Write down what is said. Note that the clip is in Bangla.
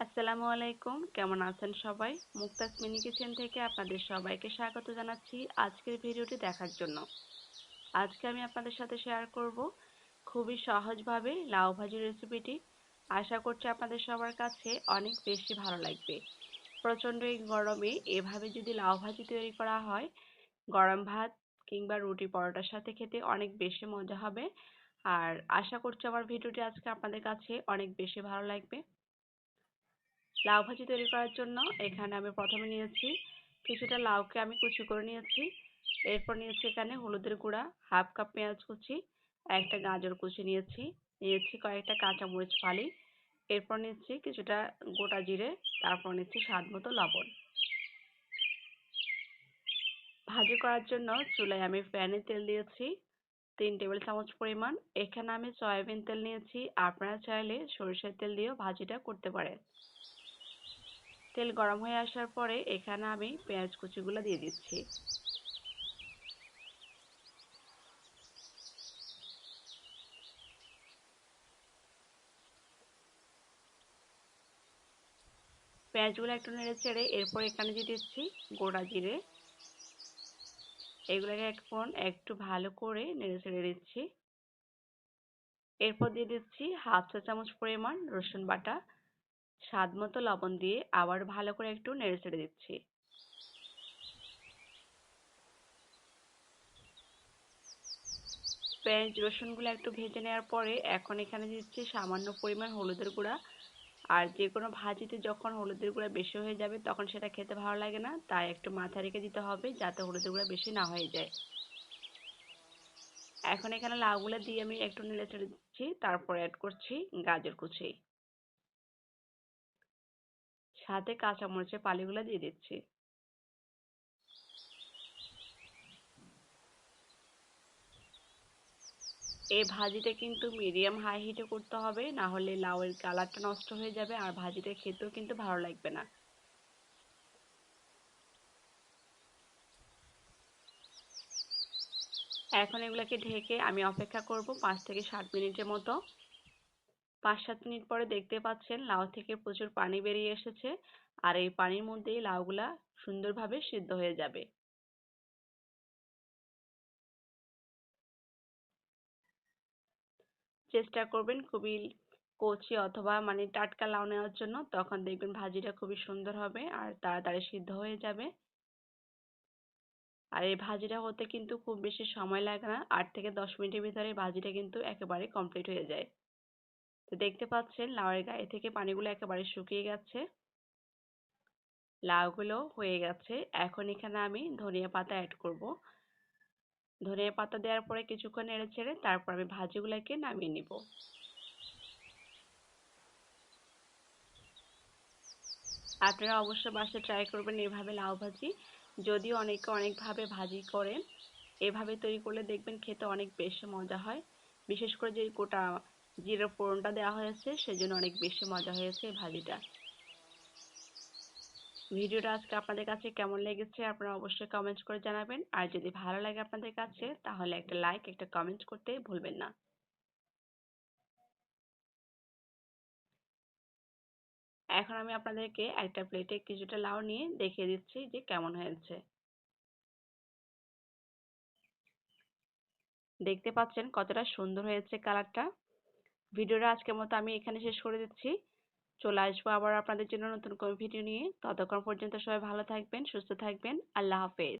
আসসালামু আলাইকুম। কেমন আছেন সবাই? মুক্তাস মিনি কিচেন থেকে আপনাদের সবাইকে স্বাগত জানাচ্ছি আজকের ভিডিওটি দেখার জন্য। আজকে আমি আপনাদের সাথে শেয়ার করব খুবই সহজভাবে লাউ ভাজি রেসিপিটি আশা করছি আপনাদের সবার কাছে অনেক বেশি ভালো লাগবে। প্রচণ্ড এই গরমে এভাবে যদি লাউ ভাজি তৈরি করা হয়, গরম ভাত কিংবা রুটি পরোটার সাথে খেতে অনেক বেশি মজা হবে। আর আশা করছি আমার ভিডিওটি আজকে আপনাদের কাছে অনেক বেশি ভালো লাগবে। লাউ ভাজি তৈরি করার জন্য এখানে আমি প্রথমে নিয়েছি কিছুটা লাউকে আমি কুচি করে নিয়েছি। এরপর নিয়েছি এখানে হলুদের গুঁড়া, হাফ কাপ পেঁয়াজ কুচি, একটা গাজর কুচি নিয়েছি। নিয়েছি কয়েকটা কাঁচামরিচ ফালি। এরপর নিচ্ছি কিছুটা গোটা জিরে, তারপর নিচ্ছি স্বাদ মতো লবণ। ভাজি করার জন্য চুলায় আমি প্যানে তেল দিয়েছি, তিন টেবিল চামচ পরিমাণ। এখানে আমি সয়াবিন তেল নিয়েছি। আপনারা চাইলে সরিষার তেল দিয়েও ভাজিটা করতে পারেন। তেল গরম হয়ে আসার পরে এখানে আমি পেঁয়াজ কুচিগুলো দিয়ে দিচ্ছি। পেঁয়াজগুলো একটু নেড়ে চেড়ে এরপর এখানে দিয়ে দিচ্ছি গোড়া জিরে। এগুলোকে এখন একটু ভালো করে নেড়ে চেড়ে দিচ্ছি। এরপর দিয়ে দিচ্ছি হাফ চা চামচ পরিমাণ রসুন বাটা। স্বাদ মতো লবণ দিয়ে আবার ভালো করে একটু নেড়ে চেড়ে দিচ্ছি। পেঁয়াজ, রসুনগুলো একটু ভেজে নেওয়ার পরে এখন এখানে দিচ্ছি সামান্য পরিমাণ হলুদের গুঁড়া। আর যে কোনো ভাজিতে যখন হলুদের গুঁড়া বেশি হয়ে যাবে তখন সেটা খেতে ভালো লাগে না, তাই একটু মাথা রেখে দিতে হবে যাতে হলুদের গুঁড়া বেশি না হয়ে যায়। এখন এখানে লাউগুলো দিয়ে আমি একটু নেড়ে চেড়ে দিচ্ছি, তারপর অ্যাড করছি গাজর কুচি। সাথে কাঁচামরিচের পালিগুলো দিয়ে দিচ্ছি। এই ভাজিটা কিন্তু মিডিয়াম হাই হিটে করতে হবে না হলে লাউয়ের কালারটা নষ্ট হয়ে যাবে, আর ভাজিটা খেতেও কিন্তু ভালো লাগবে না। এখন এগুলোকে ঢেকে আমি অপেক্ষা করব পাঁচ থেকে সাত মিনিটের মতো। পাঁচ সাত মিনিট পরে দেখতে পাচ্ছেন লাউ থেকে প্রচুর পানি বেরিয়ে এসেছে। আর এই পানির মধ্যেই লাউগুলা সুন্দরভাবে সিদ্ধ হয়ে যাবে। চেষ্টা করবেন খুবই কচি অথবা মানে টাটকা লাউ নেওয়ার জন্য। তখন দেখবেন ভাজিটা খুবই সুন্দর হবে আর তাড়াতাড়ি সিদ্ধ হয়ে যাবে। আর এই ভাজিটা হতে কিন্তু খুব বেশি সময় লাগে না। আট থেকে দশ মিনিটের ভিতরে ভাজিটা কিন্তু একেবারে কমপ্লিট হয়ে যায়। তো দেখতে পাচ্ছেন লাউয়ের গায়ে থেকে পানিগুলো একেবারে শুকিয়ে গেছে। লাউগুলো হয়ে গেছে। এখন এখানে আমি ধনিয়া পাতা অ্যাড করব। ধনিয়া পাতা দেওয়ার পরে কিছুক্ষণ নেড়ে ছেড়ে তারপর আমি ভাজিগুলোকে নামিয়ে নিব। আপনারা অবশ্যই বাসায় ট্রাই করবেন এভাবে লাউ ভাজি। যদিও অনেকে অনেকভাবে ভাজি করেন। এভাবে তৈরি করলে দেখবেন খেতে অনেক বেশি মজা হয়। বিশেষ করে যে গোটা জিরে ফোড়নটা দেওয়া হয়েছে, সেজন্য অনেক বেশি মজা হয়েছে ভাজিটা। ভিডিওটা আজকে আপনাদের কাছে কেমন লেগেছে আপনারা অবশ্যই কমেন্ট করে জানাবেন। আর যদি ভালো লাগে আপনাদের কাছে, তাহলে একটা লাইক একটা কমেন্ট করতে ভুলবেন না। এখন আমি আপনাদেরকে একটা প্লেটে কিছুটা লাউ নিয়ে দেখিয়ে দিচ্ছি যে কেমন হয়েছে। দেখতে পাচ্ছেন কতটা সুন্দর হয়েছে কালারটা ভিডিওটা আজকের মতো আমি এখানে শেষ করে দিচ্ছি। চলে আসব আবার আপনাদের জন্য নতুন কোনো ভিডিও নিয়ে। ততক্ষণ পর্যন্ত সবাই ভালো থাকবেন, সুস্থ থাকবেন। আল্লাহ হাফেজ।